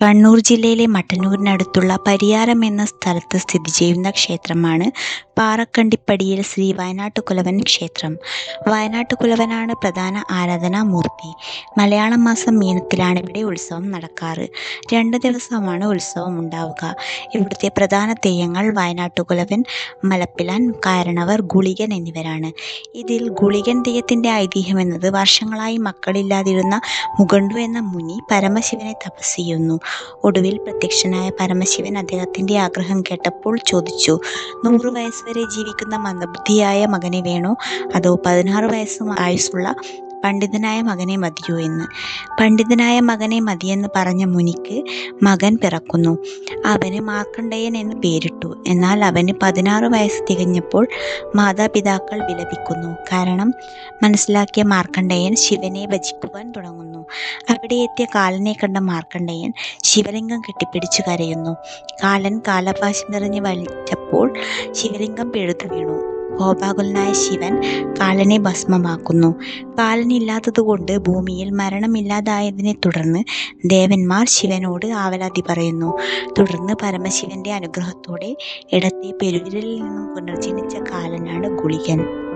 കണ്ണൂർ ജില്ലയിലെ മട്ടന്നൂരിനടുത്തുള്ള പരിയാരം എന്ന സ്ഥലത്ത് സ്ഥിതി ചെയ്യുന്ന ക്ഷേത്രമാണ് പാറക്കണ്ടിപ്പടിയിൽ ശ്രീ വയനാട്ടുകുലവൻ ക്ഷേത്രം. വയനാട്ടുകുലവനാണ് പ്രധാന ആരാധനാമൂർത്തി. മലയാള മാസം മീനത്തിലാണ് ഇവിടെ ഉത്സവം നടക്കാറ്. രണ്ട് ദിവസമാണ് ഉത്സവം ഉണ്ടാവുക. ഇവിടുത്തെ പ്രധാന തെയ്യങ്ങൾ വയനാട്ടുകുലവൻ മലപ്പിലാൻ കാരണവർ ഗുളികൻ എന്നിവരാണ്. ഇതിൽ ഗുളികൻ തെയ്യത്തിന്റെ ഐതിഹ്യം എന്നത് വർഷങ്ങളായി മക്കളില്ലാതിരുന്ന മുകണ്ടു എന്ന മുനി പരമശിവനെ തപസ് ചെയ്യുന്നു. ഒടുവിൽ പ്രത്യക്ഷനായ പരമശിവൻ അദ്ദേഹത്തിന്റെ ആഗ്രഹം കേട്ടപ്പോൾ ചോദിച്ചു നൂറ് വയസ്സ് വരെ ജീവിക്കുന്ന മന്ദബുദ്ധിയായ മകനെ വേണോ? അതോ പതിനാറ് വയസ്സ് ആയുസ്സുള്ള പണ്ഡിതനായ മകനെ മതിയോ എന്ന്. പണ്ഡിതനായ മകനെ മതിയെന്ന് പറഞ്ഞ മുനിക്ക് മകൻ പിറക്കുന്നു. അവന് മാർക്കണ്ഡയൻ എന്ന് പേരിട്ടു. എന്നാൽ അവന് പതിനാറ് വയസ്സ് തികഞ്ഞപ്പോൾ മാതാപിതാക്കൾ വിലപിക്കുന്നു. കാരണം മനസ്സിലാക്കിയ മാർക്കണ്ഡയൻ ശിവനെ ഭജിക്കുവാൻ തുടങ്ങുന്നു. അവിടെ എത്തിയ കാലനെ കണ്ട മാർക്കണ്ഡയൻ ശിവലിംഗം കെട്ടിപ്പിടിച്ചു കരയുന്നു. കാലൻ കാലപാശം നിറഞ്ഞ് വലിച്ചപ്പോൾ ശിവലിംഗം പിഴുതു വീണു. കോപാകുലനായ ശിവൻ കാലനെ ഭസ്മമാക്കുന്നു. കാലനില്ലാത്തതുകൊണ്ട് ഭൂമിയിൽ മരണമില്ലാതായതിനെ തുടർന്ന് ദേവന്മാർ ശിവനോട് ആവലാതി പറയുന്നു. തുടർന്ന് പരമശിവന്റെ അനുഗ്രഹത്തോടെ ഇടത്തെ പെരുവിരലിൽ നിന്നും പുനർജനിച്ച കാലനാണ് ഗുളികൻ.